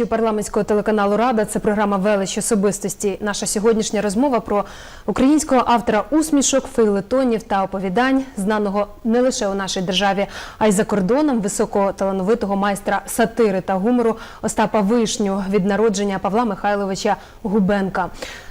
глядачів парламентського телеканалу Рада. Це програма Велич особистості. Наша сьогоднішня розмова про українського автора усмішок, фейлетонів та оповідань, знаного не лише у нашій державі, а й за кордоном високого талановитого майстра сатири та гумору Остапа Вишню від народження Павла Михайловича Губенка.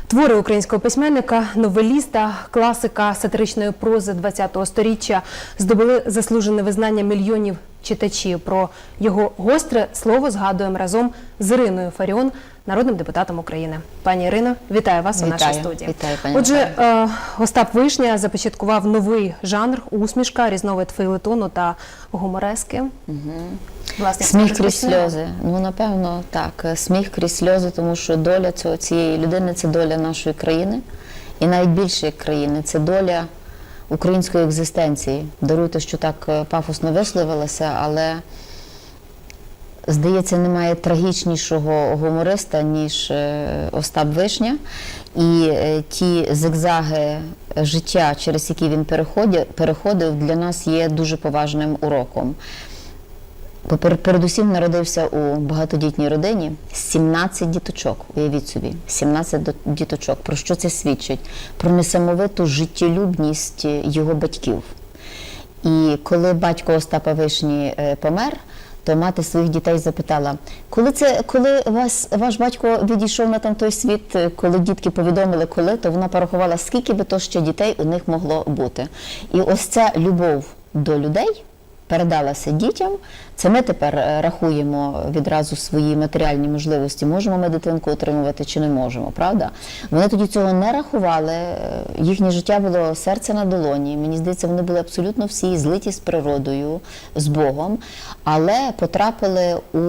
Твори українського письменника, новеліста, класика сатиричної прози ХХ століття здобули заслужене визнання мільйонів читачів. Про його гостре слово згадуємо разом з Іриною Фаріон, народним депутатом України. Пані Ірино, вітаю вас у нашій студії. Вітаю, пані Отже, Наталія. е, Остап Вишня започаткував новий жанр усмішка, різновид фейлетону та гуморески. Власне, Сміх крізь сльози. Ну напевно, так. Сміх крізь сльози, тому що доля цього цієї людини це доля нашої країни, і навіть більше країни, це доля української екзистенції. Даруйте, що так е, пафосно висловилася, але здається, немає трагічнішого гумориста, ніж е, Остап Вишня. І е, ті зигзаги життя, через які він переходив, для нас є дуже поважним уроком. Передусім народився у багатодітній родині 17 діточок. Уявіть собі, 17 діточок. Про що це свідчить? Про несамовиту життєлюбність його батьків. І коли батько Остапа Вишні е, помер, то мати своїх дітей запитала: коли це, коли вас ваш батько відійшов на там той світ, е, коли дітки повідомили, коли, то вона порахувала, скільки би то ще дітей у них могло бути. І ось ця любов до людей передалася дітям. Це ми тепер е, рахуємо відразу свої матеріальні можливості. Можемо ми дитинку отримувати чи не можемо, правда? Вони тоді цього не рахували. е, Їхнє життя було серце на долоні. Мені здається, вони були абсолютно всі злиті з природою, з Богом, але потрапили у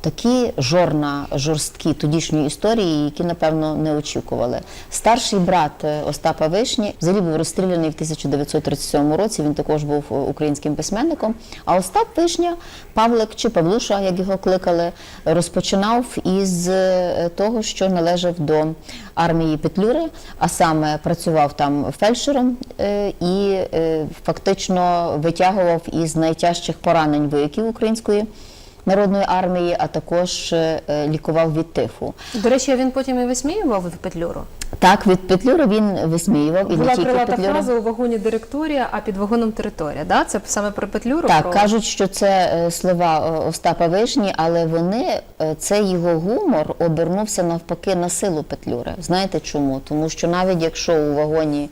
такі жорна, жорсткі тодішньої історії, які, напевно, не очікували. Старший брат е, Остапа Вишні взагалі був розстріляний в 1937 році. Він також був українським письменником. А Остап Вишня, Павлик чи Павлуша, як його кликали, розпочинав із е, того, що належав до армії Петлюри, а саме працював там фельдшером е, і е, фактично витягував із найтяжчих поранень вояків української. Народної армії, а також лікував від тифу. До речі, він потім і висміював Петлюру. Так, від Петлюри він висміював і Була не тільки крилата Петлюра. фраза у вагоні директорія, а під вагоном територія. Да? Це саме про Петлюру? Так, про... кажуть, що це е, слова е, Остапа Вишні, але вони, е, цей його гумор обернувся навпаки на силу Петлюри. Знаєте чому? Тому що навіть якщо у вагоні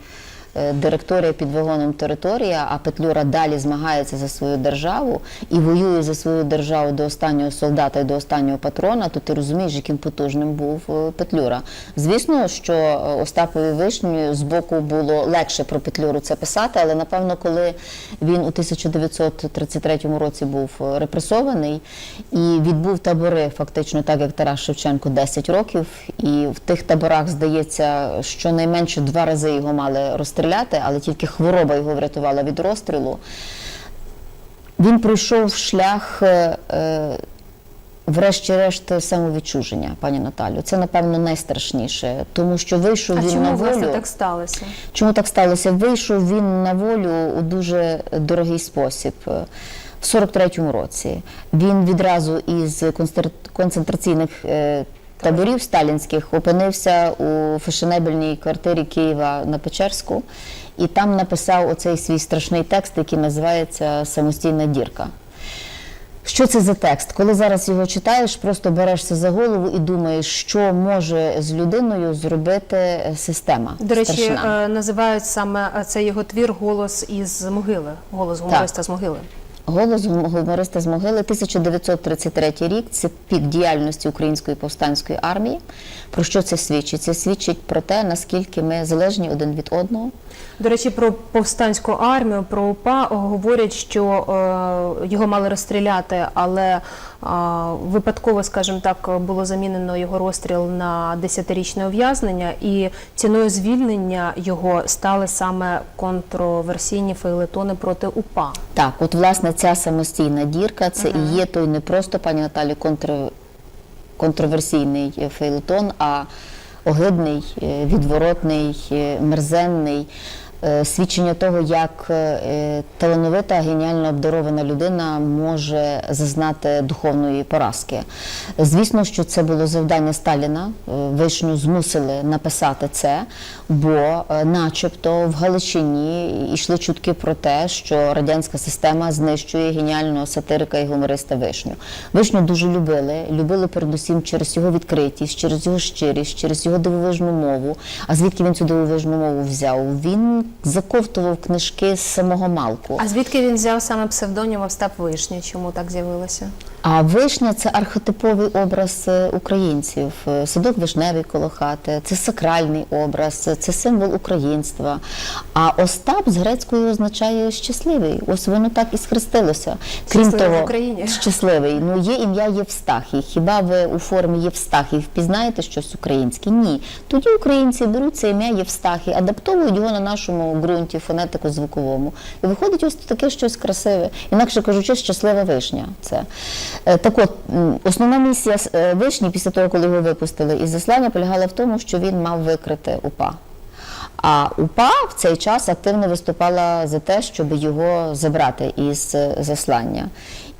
директорія під вагоном територія, а Петлюра далі змагається за свою державу і воює за свою державу до останнього солдата і до останнього патрона, то ти розумієш, яким потужним був е, Петлюра. Звісно, що е, Остапові Вишні з боку було легше про Петлюру це писати, але напевно, коли він у 1933 році був е, репресований і відбув табори, фактично так як Тарас Шевченко, 10 років, і в тих таборах здається, що найменше два рази його мали розстріляти, але тільки хвороба його врятувала від розстрілу. Він пройшов шлях. е, е, Врешті-решт самовідчуження, пані Наталю, це напевно найстрашніше, тому що вийшов А він чому на власне волю. так сталося? Чому так сталося? Вийшов він на волю у дуже дорогий спосіб. В 43-му році він відразу із концентраційних е, таборів сталінських опинився у фешенебельній квартирі Києва на Печерську, і там написав оцей свій страшний текст, який називається Самостійна дірка. Що це за текст? Коли зараз його читаєш, просто берешся за голову і думаєш, що може з людиною зробити система. До речі, страшна. е, називають саме е, цей його твір голос із могили, голос гумориста з могили. Голос гум- гумориста з могили 1933 рік. Це пік діяльності української повстанської армії. Про що це свідчить? Це свідчить про те, наскільки ми залежні один від одного. До речі, про повстанську армію, про УПА говорять, що е, його мали розстріляти, але випадково, скажімо так, було замінено його розстріл на 10-річне ув'язнення, і ціною звільнення його стали саме контроверсійні фейлетони проти УПА. Так, от власне ця самостійна дірка, це і є той не просто пані Наталі контр... контроверсійний фейлетон, а огидний, е, відворотний, е, мерзенний. Е, свідчення того, як е, талановита, геніально обдарована людина може зазнати духовної поразки. Звісно, що це було завдання Сталіна. Е, Вишню змусили написати це, бо, начебто, в Галичині йшли чутки про те, що радянська система знищує геніального сатирика і гумориста Вишню. Вишню дуже любили, любили передусім через його відкритість, через його щирість, через його дивовижну мову. А звідки він цю дивовижну мову взяв? Він заковтував книжки з самого малку. А звідки він взяв саме псевдонім Остап Вишня? Чому так з'явилося? А вишня це архетиповий образ е, українців. Е, Садок вишневий коло хати, це сакральний образ, це символ українства. А Остап з грецької означає щасливий. Ось воно так і схрестилося. Крім Щасливий в того, Україні. щасливий. Ну є ім'я Євстахій. Хіба ви у формі Євстахій впізнаєте щось українське? Ні. Тоді українці беруть це ім'я Євстахій, адаптовують його на нашому ґрунті, фонетику звуковому. І виходить ось таке щось красиве. Інакше кажучи, щаслива вишня. Це Е, так от основна місія е, вишні після того, коли його випустили із заслання, полягала в тому, що він мав викрити УПА. А УПА в цей час активно виступала за те, щоб його забрати із е, заслання.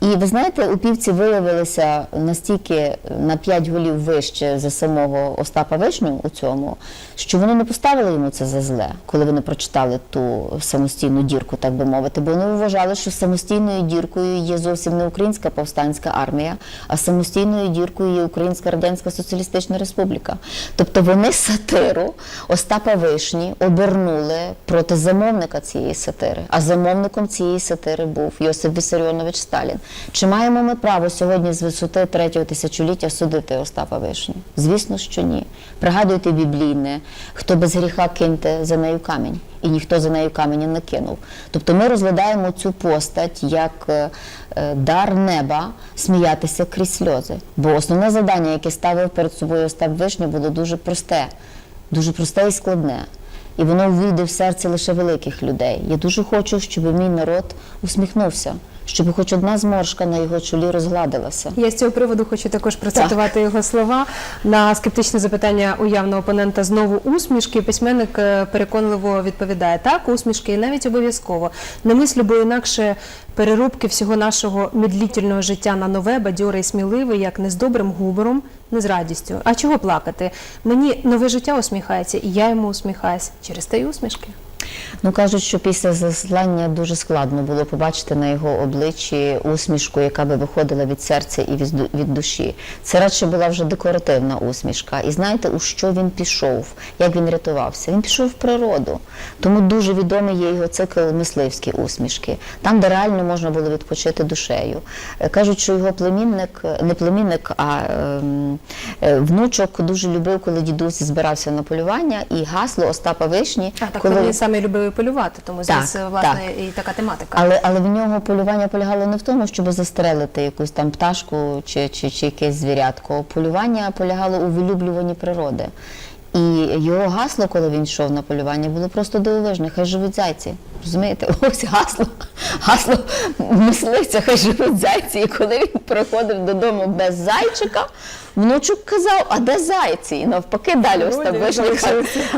І ви знаєте, упівці виявилися настільки на 5 голів вище за самого Остапа Вишню у цьому, що вони не поставили йому це за зле, коли вони прочитали ту самостійну дірку, так би мовити, бо вони вважали, що самостійною діркою є зовсім не українська повстанська армія, а самостійною діркою є Українська Радянська Соціалістична Республіка. Тобто вони сатиру Остапа Вишні обернули проти замовника цієї сатири. А замовником цієї сатири був Йосип Вісаріонович Сталін. Чи маємо ми право сьогодні з висоти третього тисячоліття судити Остапа Вишню? Звісно, що ні. Пригадуйте біблійне, хто без гріха киньте за нею камінь. І ніхто за нею каменя не кинув. Тобто ми розглядаємо цю постать як е, е, дар неба сміятися крізь сльози. Бо основне завдання, яке ставив перед собою Остап Вишня, було дуже просте, дуже просте і складне. І воно ввійде в серце лише великих людей. Я дуже хочу, щоб мій народ усміхнувся, щоб хоч одна зморшка на його чолі розгладилася. Я з цього приводу хочу також процитувати його слова. На скептичне запитання уявного опонента знову усмішки. Письменник е, переконливо відповідає: так, усмішки, і навіть обов'язково. Не мислю, бо інакше переробки всього нашого медлітельного життя на нове, бадьоре і сміливе, як не з добрим гумором, не з радістю. А чого плакати? Мені нове життя усміхається, і я йому усміхаюсь через те й усмішки. Ну кажуть, що після заслання дуже складно було побачити на його обличчі усмішку, яка би виходила від серця і від душі. Це радше була вже декоративна усмішка. І знаєте, у що він пішов, як він рятувався? Він пішов в природу. Тому дуже відомий є його цикл мисливські усмішки, там, де реально можна було відпочити душею. Е, Кажуть, що його племінник, не племінник, а ем, е, внучок дуже любив, коли дідусь збирався на полювання, і гасло Остапа Вишні, А так коли він саме любив і полювати, тому Так, звідси власне так. і така тематика. але, але в нього полювання полягало не в тому, щоб застрелити якусь там пташку чи, чи, чи якесь звірятко. Полювання полягало у вилюблюванні природи. І його гасло, коли він йшов на полювання, було просто дивовижне. Хай живуть зайці. Розумієте? Ось гасло, гасло мисливця, хай живуть зайці. І коли він приходив додому без зайчика, внучок казав, а де зайці? І навпаки, далі Остап Вишня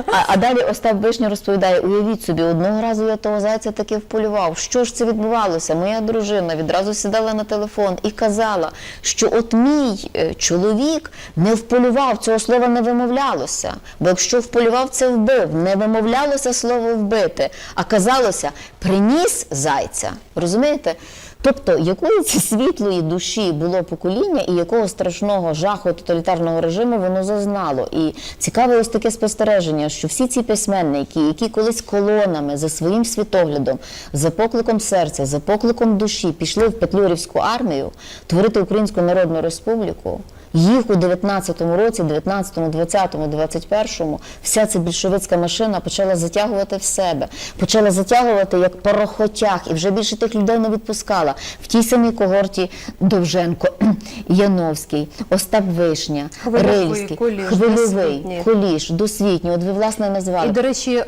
а, а далі Остап Вишня розповідає: уявіть собі, одного разу я того зайця таки вполював. Що ж це відбувалося? Моя дружина відразу сідала на телефон і казала, що от мій е, чоловік не вполював, цього слова не вимовлялося. Бо якщо вполював, це вбив. Не вимовлялося слово вбити, а казалося приніс зайця. Розумієте? Тобто, якої це світлої душі було покоління і якого страшного жаху тоталітарного режиму воно зазнало. І цікаве ось таке спостереження, що всі ці письменники, які колись колонами за своїм світоглядом, за покликом серця, за покликом душі пішли в Петлюрівську армію творити Українську Народну Республіку. Їх у 19-му році, 19-му, 20-му, 21-му вся ця більшовицька машина почала затягувати в себе, почала затягувати як порохотяг, і вже більше тих людей не відпускала. В тій самій когорті Довженко, Яновський, Остап Вишня, Рильський, Хвильовий. Куліш, Досвітній. От ви власне назвали. І, до речі, е,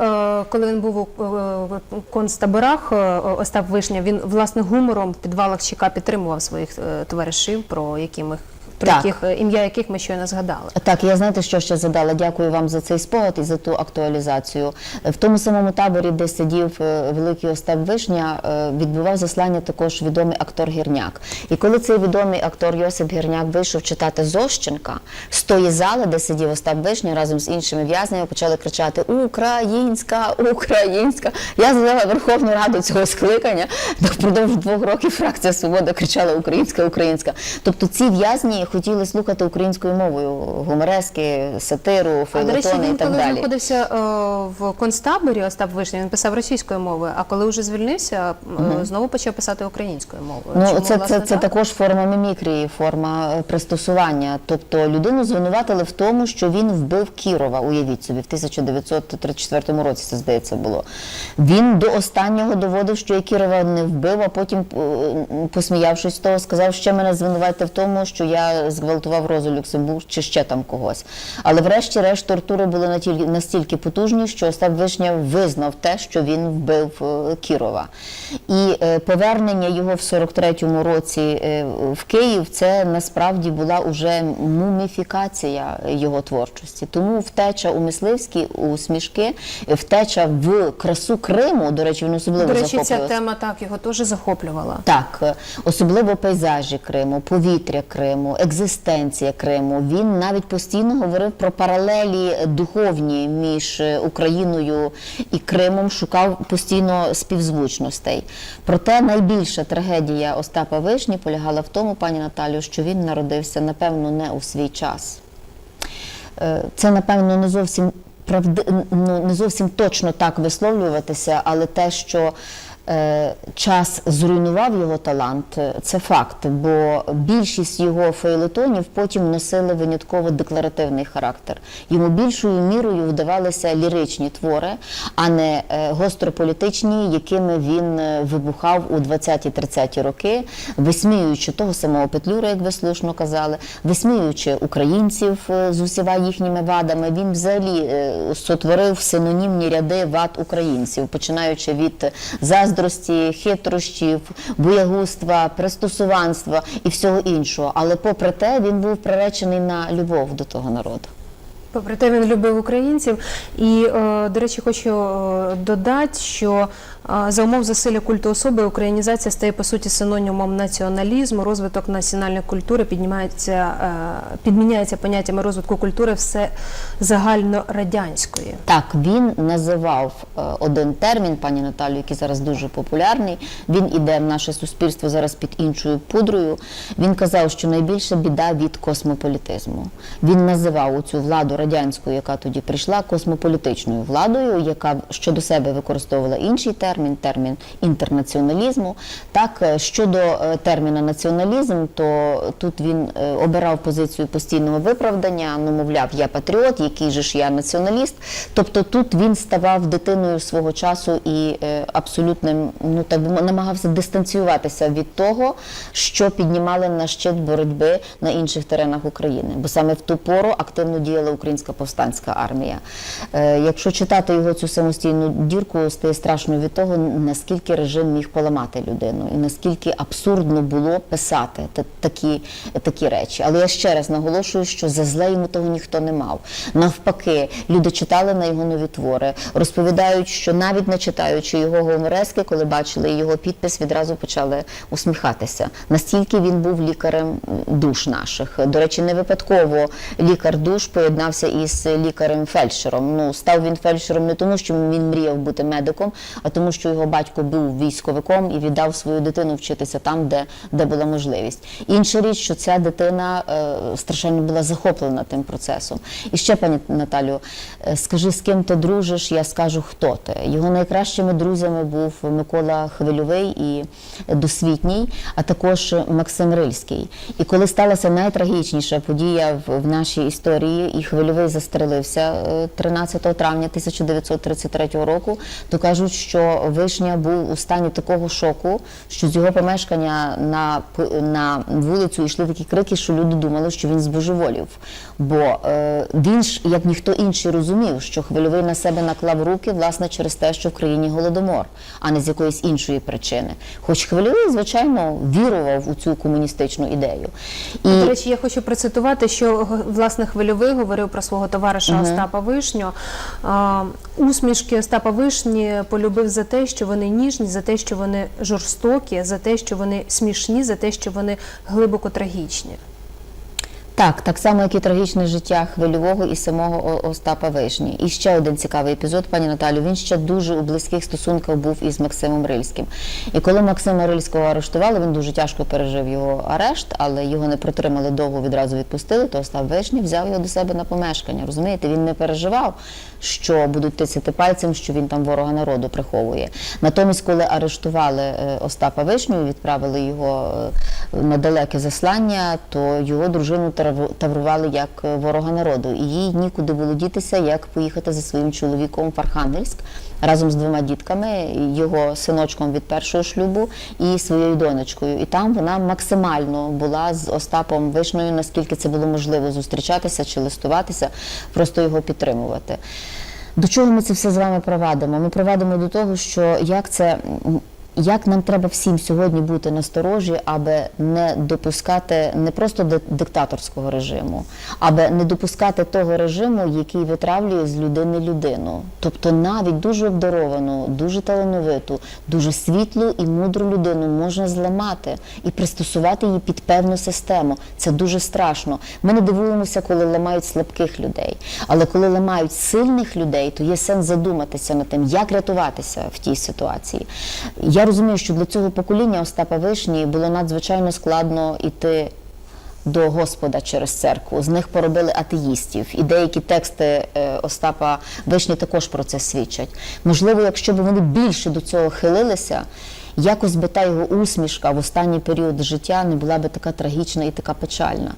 коли він був у е, концтаборах, е, Остап Вишня, він власне гумором в підвалах ЧК підтримував своїх товаришів, про які ми про Так. яких е, ім'я яких ми щойно згадали. Так, я знаєте, що ще задала. Дякую вам за цей спогад і за ту актуалізацію. В тому самому таборі, де сидів е, великий Остап Вишня, е, відбував заслання також відомий актор Гірняк. І коли цей відомий актор Йосип Гірняк вийшов читати Зощенка, з тої зали, де сидів Остап Вишня, разом з іншими в'язнями почали кричати Українська, Українська. Я задала Верховну Раду цього скликання. Впродовж двох років фракція Свобода кричала Українська, Українська. Тобто ці в'язні хотіли слухати українською мовою гуморески, сатиру, А до речі, і він так коли далі. знаходився е, в концтаборі Остап Вишня, він писав російською мовою, а коли вже звільнився, е, знову почав писати українською мовою. Ну, Чому, це, власне, це, це так? також форма мімікрії, форма е, пристосування. Тобто людину звинуватили в тому, що він вбив Кірова, уявіть собі, в 1934 році, це здається було. Він до останнього доводив, що я Кірова не вбив, а потім, посміявшись з того, сказав, що мене звинуватите в тому, що я зґвалтував Розу Люксембург чи ще там когось. Але врешті-решт тортури були настільки потужні, що Остап Вишня визнав те, що він вбив е, Кірова. І е, повернення його в 43-му році е, в Київ це насправді була уже муміфікація його творчості. Тому втеча у мисливські, у смішки, втеча в красу Криму. До речі, він особливо До речі, ця тема так його теж захоплювала. Так, особливо пейзажі Криму, повітря Криму, екзистенція Криму. Він навіть постійно говорив про паралелі духовні між е, Україною і Кримом, шукав постійно співзвучностей. Проте найбільша трагедія Остапа Вишні полягала в тому, пані Наталю, що він народився напевно не у свій час. Е, Це напевно не зовсім правди... ну, не зовсім точно так висловлюватися, але те, що час зруйнував його талант, е, це факт. Бо більшість його фейлетонів потім носили винятково декларативний характер. Йому більшою мірою вдавалися ліричні твори, а не е, гострополітичні, якими він е, вибухав у 20-30 роки, висміюючи того самого Петлюра, як ви слушно казали, висміюючи українців е, з усіма їхніми вадами. Він взагалі е, сотворив синонімні ряди вад українців, починаючи від заздрості, хитрощів, боягузтва, пристосуванства і всього іншого. Але попри те, він був приречений на любов до того народу. Попри те, він любив українців. І, е, до речі, хочу е, додати, що за умов засилля культу особи українізація стає по суті синонімом націоналізму. Розвиток національної культури піднімається, е, підміняється поняттями розвитку культури все загальнорадянської. Так, він називав е, один термін, пані Наталю, який зараз дуже популярний. Він іде в наше суспільство зараз під іншою пудрою. Він казав, що найбільша біда від космополітизму. Він називав цю владу радянську, яка тоді прийшла, космополітичною владою, яка щодо себе використовувала інший термін, термін інтернаціоналізму. Так, е, щодо е, терміна націоналізм, то тут він е, обирав позицію постійного виправдання, ну мовляв, я патріот, який же ж я націоналіст. Тобто тут він ставав дитиною свого часу і абсолютним, ну так намагався дистанціюватися від того, що піднімали на щит боротьби на інших теренах України. Бо саме в ту пору активно діяла українська повстанська армія. Якщо читати його цю самостійну дірку, стає страшно від того, наскільки режим міг поламати людину, і наскільки абсурдно було писати такі, такі речі. Але я ще раз наголошую, що за зле йому того ніхто не мав. Навпаки, люди читали на його нові твори, розповідають, що навіть не читаючи його гуморески, коли бачили його підпис, відразу почали усміхатися. Настільки він був лікарем душ наших. До речі, не випадково лікар душ поєднався із лікарем-фельдшером. Ну, став він фельдшером не тому, що він мріяв бути медиком, а тому, що його батько був військовиком і віддав свою дитину вчитися там, де, де була можливість. Інша річ, що ця дитина е, страшенно була захоплена тим процесом. І ще, пані Наталю, е, скажи, з ким ти дружиш, я скажу, хто ти. Його найкращими друзями був Микола Хвильовий і Досвітній, а також Максим Рильський. І коли сталася найтрагічніша подія в, в нашій історії, і Хвильовий застрелився е, 13 травня 1933 року, то кажуть, що Вишня був у стані такого шоку, що з його помешкання на, на вулицю йшли такі крики, що люди думали, що він збожеволів. Бо е, він ж, як ніхто інший, розумів, що хвильовий на себе наклав руки, власне, через те, що в країні голодомор, а не з якоїсь іншої причини. Хоч хвильовий, звичайно, вірував у цю комуністичну ідею. І До речі, я хочу процитувати, що власне хвильовий говорив про свого товариша Остапа Вишню. Усмішки Остапа Вишні полюбив за те, що вони ніжні, за те, що вони жорстокі, за те, що вони смішні, за те, що вони глибоко трагічні. Так, так само, як і трагічне життя хвильового і самого Остапа Вишні. І ще один цікавий епізод, пані Наталю. Він ще дуже у близьких стосунках був із Максимом Рильським. І коли Максима Рильського арештували, він дуже тяжко пережив його арешт, але його не протримали довго, відразу відпустили. То Остап Вишні взяв його до себе на помешкання. Розумієте, він не переживав, що будуть тисяти пальцем, що він там ворога народу приховує. Натомість, коли арештували е, Остапа Вишню, відправили його е, на далеке заслання, то його дружину тарав- таврували як е, ворога народу. І їй нікуди було дітися, як поїхати за своїм чоловіком в Архангельськ разом з двома дітками, його синочком від першого шлюбу і своєю донечкою. І там вона максимально була з Остапом Вишнею, наскільки це було можливо зустрічатися чи листуватися, просто його підтримувати. До чого ми це все з вами провадимо? Ми провадимо до того, що як це. Як нам треба всім сьогодні бути насторожі, аби не допускати не просто ди- диктаторського режиму, аби не допускати того режиму, який витравлює з людини людину. Тобто навіть дуже обдаровану, дуже талановиту, дуже світлу і мудру людину можна зламати і пристосувати її під певну систему. Це дуже страшно. Ми не дивуємося, коли ламають слабких людей. Але коли ламають сильних людей, то є сенс задуматися над тим, як рятуватися в тій ситуації. Я розумію, що для цього покоління Остапа Вишні було надзвичайно складно іти до Господа через церкву. З них поробили атеїстів. І деякі тексти е, Остапа Вишні також про це свідчать. Можливо, якщо б вони більше до цього хилилися, якось би та його усмішка в останній період життя не була би така трагічна і така печальна.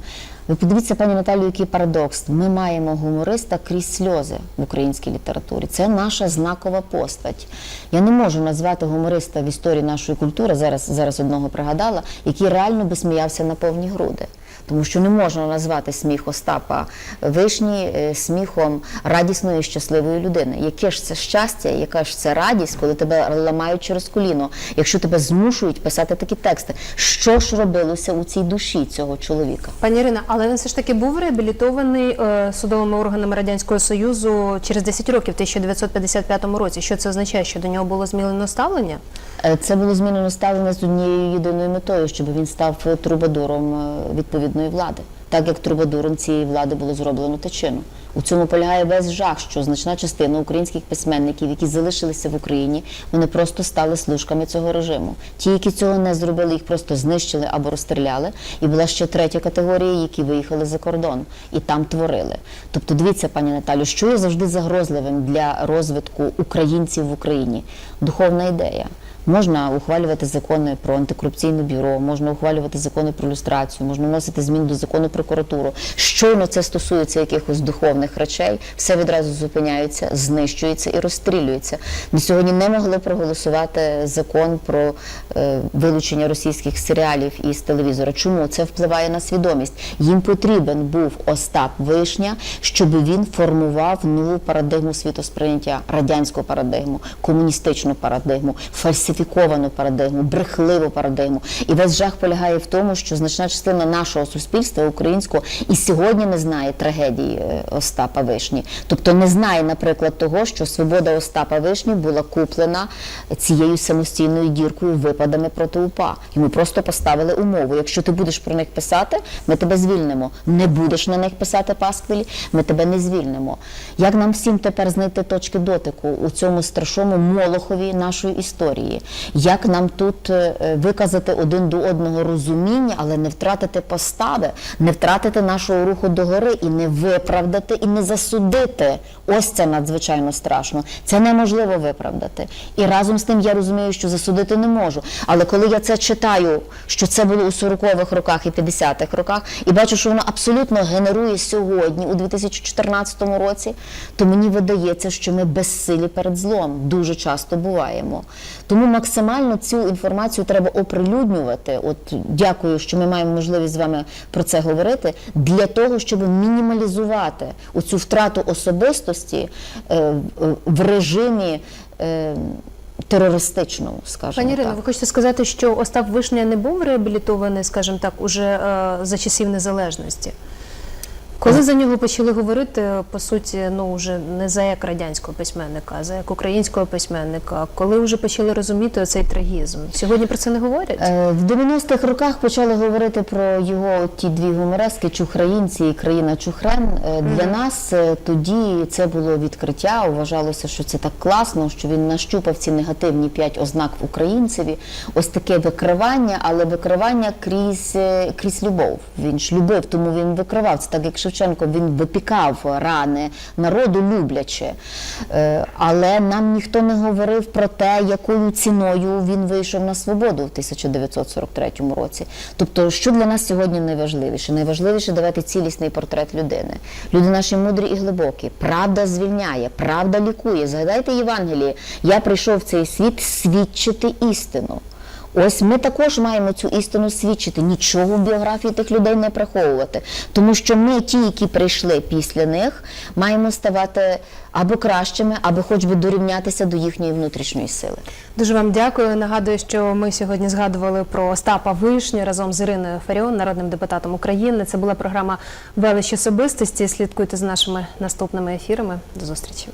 Ви подивіться, пані Наталію, який парадокс. Ми маємо гумориста крізь сльози в українській літературі. Це наша знакова постать. Я не можу назвати гумориста в історії нашої культури, зараз, зараз одного пригадала, який реально би сміявся на повні груди. Тому що не можна назвати сміх Остапа Вишні е, сміхом радісної і щасливої людини. Яке ж це щастя, яка ж це радість, коли тебе ламають через коліно, якщо тебе змушують писати такі тексти. Що ж робилося у цій душі цього чоловіка? Пані Ірина, але він все ж таки був реабілітований е, судовими органами Радянського Союзу через 10 років, в 1955 році. Що це означає? Що до нього було змінено ставлення? Е, Це було змінено ставлення з однією єдиною метою, щоб він став трубадуром е, відповідної влади, так як трубадуром цієї влади було зроблено тичину. У цьому полягає весь жах, що значна частина українських письменників, які залишилися в Україні, вони просто стали служками цього режиму. Ті, які цього не зробили, їх просто знищили або розстріляли. І була ще третя категорія, які виїхали за кордон і там творили. Тобто, дивіться, пані Наталю, що є завжди загрозливим для розвитку українців в Україні? Духовна ідея. Можна ухвалювати закони про антикорупційне бюро, можна ухвалювати закони про люстрацію, можна вносити зміни до закону прокуратуру. Щойно це стосується якихось духовних речей, все відразу зупиняється, знищується і розстрілюється. Ми сьогодні не могли проголосувати закон про е, вилучення російських серіалів із телевізора. Чому це впливає на свідомість? Їм потрібен був Остап Вишня, щоб він формував нову парадигму світосприйняття, радянську парадигму, комуністичну парадигму, фальсифіковану парадигму, брехливу парадигму. І весь жах полягає в тому, що значна частина нашого суспільства українського і сьогодні не знає трагедії е, Остапа Вишні. Тобто не знає, наприклад, того, що свобода Остапа Вишні була куплена цією самостійною діркою випадами проти УПА. Йому просто поставили умову. Якщо ти будеш про них писати, ми тебе звільнимо. Не будеш на них писати пасквілі, ми тебе не звільнимо. Як нам всім тепер знайти точки дотику у цьому страшному молохові нашої історії? Як нам тут е, виказати один до одного розуміння, але не втратити постави, не втратити нашого руху догори і не виправдати, і не засудити. Ось це надзвичайно страшно. Це неможливо виправдати. І разом з тим я розумію, що засудити не можу. Але коли я це читаю, що це було у 40-х роках і 50-х роках, і бачу, що воно абсолютно генерує сьогодні, у 2014 році, то мені видається, що ми безсилі перед злом дуже часто буваємо. Тому максимально цю інформацію треба оприлюднювати. От дякую, що ми маємо можливість з вами про це говорити, для того, щоб мінімалізувати оцю втрату особистості е, в- режимі. е, Терористичному, скажімо Пані Ірино, так. ви хочете сказати, що Остап Вишня не був реабілітований, скажімо так, уже е, за часів незалежності? Коли за нього почали говорити, по суті, ну вже не за як радянського письменника, а за як українського письменника, коли вже почали розуміти цей трагізм? Сьогодні про це не говорять? Е, В 90-х роках почали говорити про його ті дві гуморески Чухраїнці і країна Чухрен. Е, Для нас е, тоді це було відкриття. Вважалося, що це так класно, що він нащупав ці негативні п'ять ознак в українцеві. Ось таке викривання, але викривання крізь, крізь любов. Він ж любив, тому він викривав. Це так, як Шевченко, він випікав рани народу любляче. Е, Але нам ніхто не говорив про те, якою ціною він вийшов на свободу в 1943 році. Тобто, що для нас сьогодні найважливіше? Найважливіше давати цілісний портрет людини. Люди наші мудрі і глибокі. Правда звільняє, правда лікує. Згадайте Євангеліє. Я прийшов в цей світ свідчити істину. Ось ми також маємо цю істину свідчити, нічого в біографії тих людей не приховувати. Тому що ми, ті, які прийшли після них, маємо ставати або кращими, або хоч би дорівнятися до їхньої внутрішньої сили. Дуже вам дякую. Нагадую, що ми сьогодні згадували про Остапа Вишню разом з Іриною Фаріон, народним депутатом України. Це була програма Велич особистості. Слідкуйте за нашими наступними ефірами. До зустрічі.